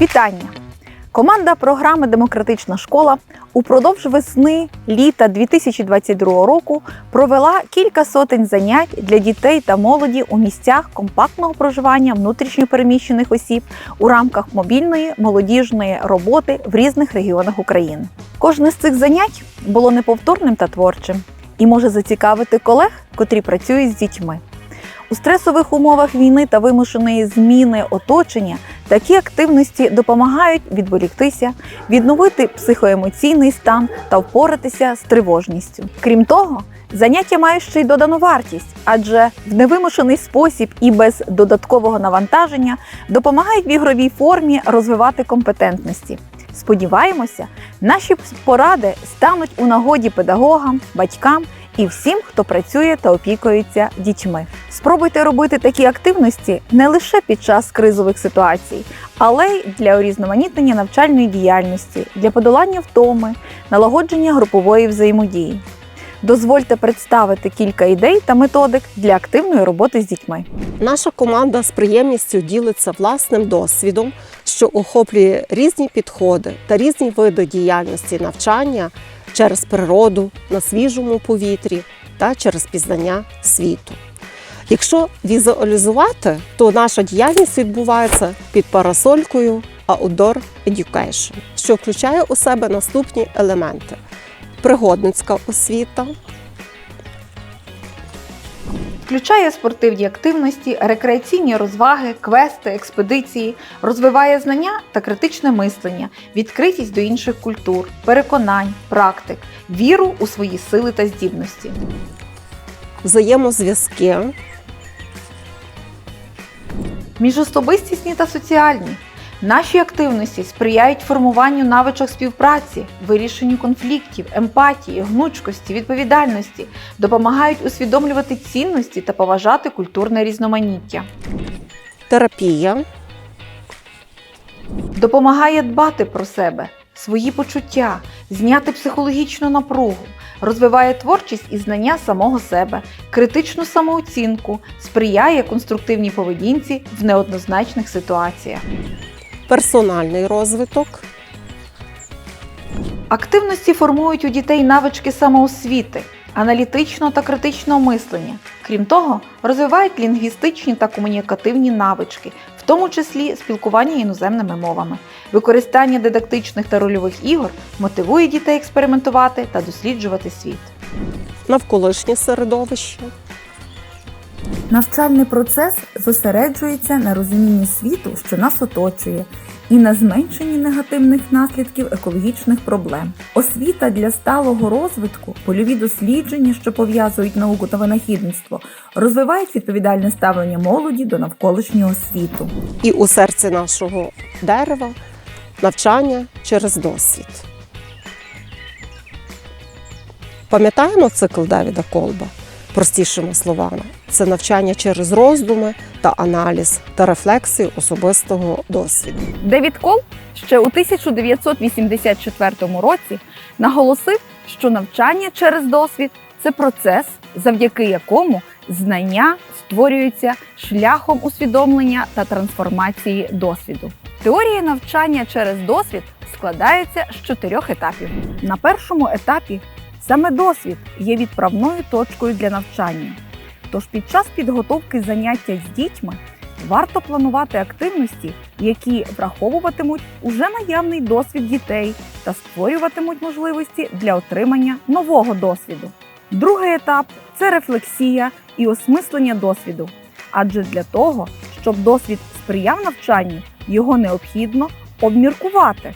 Вітання! Команда програми Демократична школа упродовж весни літа 2022 року провела кілька сотень занять для дітей та молоді у місцях компактного проживання внутрішньопереміщених осіб у рамках мобільної молодіжної роботи в різних регіонах України. Кожне з цих занять було неповторним та творчим і може зацікавити колег, котрі працюють з дітьми. У стресових умовах війни та вимушеної зміни оточення такі активності допомагають відволіктися, відновити психоемоційний стан та впоратися з тривожністю. Крім того, заняття мають ще й додану вартість, адже в невимушений спосіб і без додаткового навантаження допомагають в ігровій формі розвивати компетентності. Сподіваємося, наші поради стануть у нагоді педагогам, батькам і всім, хто працює та опікується дітьми. Спробуйте робити такі активності не лише під час кризових ситуацій, але й для урізноманітнення навчальної діяльності, для подолання втоми, налагодження групової взаємодії. Дозвольте представити кілька ідей та методик для активної роботи з дітьми. Наша команда з приємністю ділиться власним досвідом, що охоплює різні підходи та різні види діяльності навчання через природу, на свіжому повітрі та через пізнання світу. Якщо візуалізувати, то наша діяльність відбувається під парасолькою Outdoor Education, що включає у себе наступні елементи: пригодницька освіта, Включає спортивні активності, рекреаційні розваги, квести, експедиції, розвиває знання та критичне мислення, відкритість до інших культур, переконань, практик, віру у свої сили та здібності. взаємозв'язки, Міжособистісні та соціальні. Наші активності сприяють формуванню навичок співпраці, вирішенню конфліктів, емпатії, гнучкості, відповідальності, допомагають усвідомлювати цінності та поважати культурне різноманіття. терапія, Допомагає дбати про себе, свої почуття, зняти психологічну напругу, розвиває творчість і знання самого себе, критичну самооцінку, сприяє конструктивній поведінці в неоднозначних ситуаціях. Персональний розвиток, Активності формують у дітей навички самоосвіти, аналітичного та критичного мислення. Крім того, розвивають лінгвістичні та комунікативні навички, в тому числі спілкування іноземними мовами. Використання дидактичних та рольових ігор мотивує дітей експериментувати та досліджувати світ. навколишнє середовище, Навчальний процес зосереджується на розумінні світу, що нас оточує, і на зменшенні негативних наслідків екологічних проблем. Освіта для сталого розвитку, польові дослідження, що пов'язують науку та винахідництво, розвивають відповідальне ставлення молоді до навколишнього світу. і у серці нашого дерева навчання через досвід. Пам'ятаємо цикл Девіда Колба? Простішими словами, це навчання через роздуми та аналіз та рефлексію особистого досвіду. Девід Кол ще у 1984 році наголосив, що навчання через досвід це процес, завдяки якому знання створюються шляхом усвідомлення та трансформації досвіду. Теорія навчання через досвід складається з чотирьох етапів. На першому етапі саме досвід є відправною точкою для навчання. Тож під час підготовки заняття з дітьми варто планувати активності, які враховуватимуть уже наявний досвід дітей та створюватимуть можливості для отримання нового досвіду. Другий етап це рефлексія і осмислення досвіду. Адже для того, щоб досвід сприяв навчанню, його необхідно обміркувати.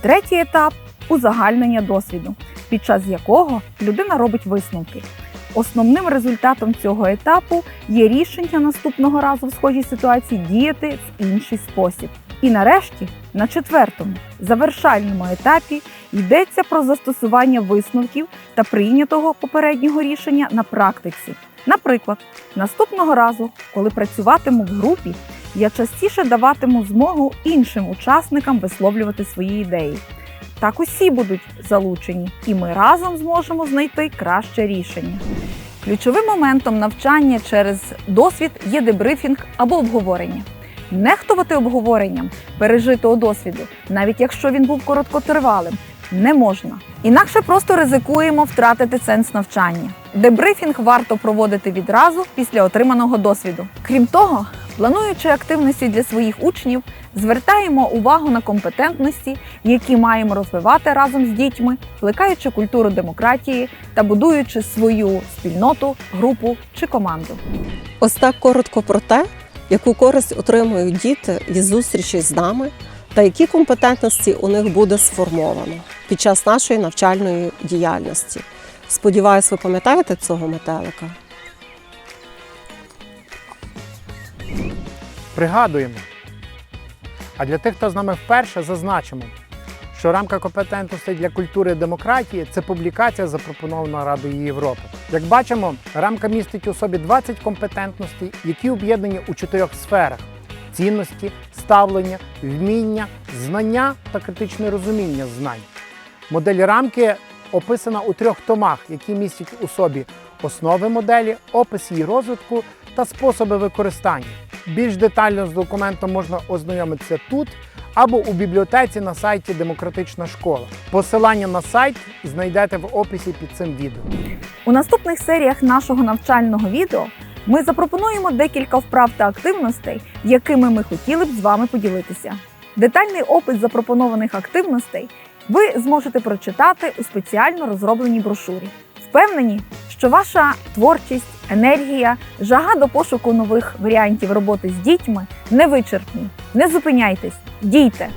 Третій етап узагальнення досвіду, під час якого людина робить висновки. Основним результатом цього етапу є рішення наступного разу в схожій ситуації діяти в інший спосіб. І нарешті, на четвертому, завершальному етапі йдеться про застосування висновків та прийнятого попереднього рішення на практиці. Наприклад, наступного разу, коли працюватиму в групі, я частіше даватиму змогу іншим учасникам висловлювати свої ідеї. Так усі будуть залучені, і ми разом зможемо знайти краще рішення. Ключовим моментом навчання через досвід є дебрифінг або обговорення. Нехтувати обговоренням пережитого досвіду, навіть якщо він був короткотривалим, не можна. Інакше просто ризикуємо втратити сенс навчання. Дебрифінг варто проводити відразу після отриманого досвіду. Крім того, плануючи активності для своїх учнів, звертаємо увагу на компетентності, які маємо розвивати разом з дітьми, плекаючи культуру демократії та будуючи свою спільноту, групу чи команду. Ось так коротко про те, яку користь отримують діти від зустрічі з нами та які компетентності у них буде сформовано під час нашої навчальної діяльності. Сподіваюсь, ви пам'ятаєте цього метелика. Пригадуємо. А для тих, хто з нами вперше, зазначимо, що рамка компетентностей для культури і демократії це публікація, запропонована Радою Європи. Як бачимо, рамка містить у собі 20 компетентностей, які об'єднані у чотирьох сферах: цінності, ставлення, вміння, знання та критичне розуміння знань. Модель рамки описана у трьох томах, які містять у собі основи моделі, опис її розвитку та способи використання. Більш детально з документом можна ознайомитися тут або у бібліотеці на сайті Демократична школа. Посилання на сайт знайдете в описі під цим відео. У наступних серіях нашого навчального відео ми запропонуємо декілька вправ та активностей, якими ми хотіли б з вами поділитися. Детальний опис запропонованих активностей ви зможете прочитати у спеціально розробленій брошурі. Впевнені, що ваша творчість, енергія, жага до пошуку нових варіантів роботи з дітьми не вичерпні. Не зупиняйтесь, дійте!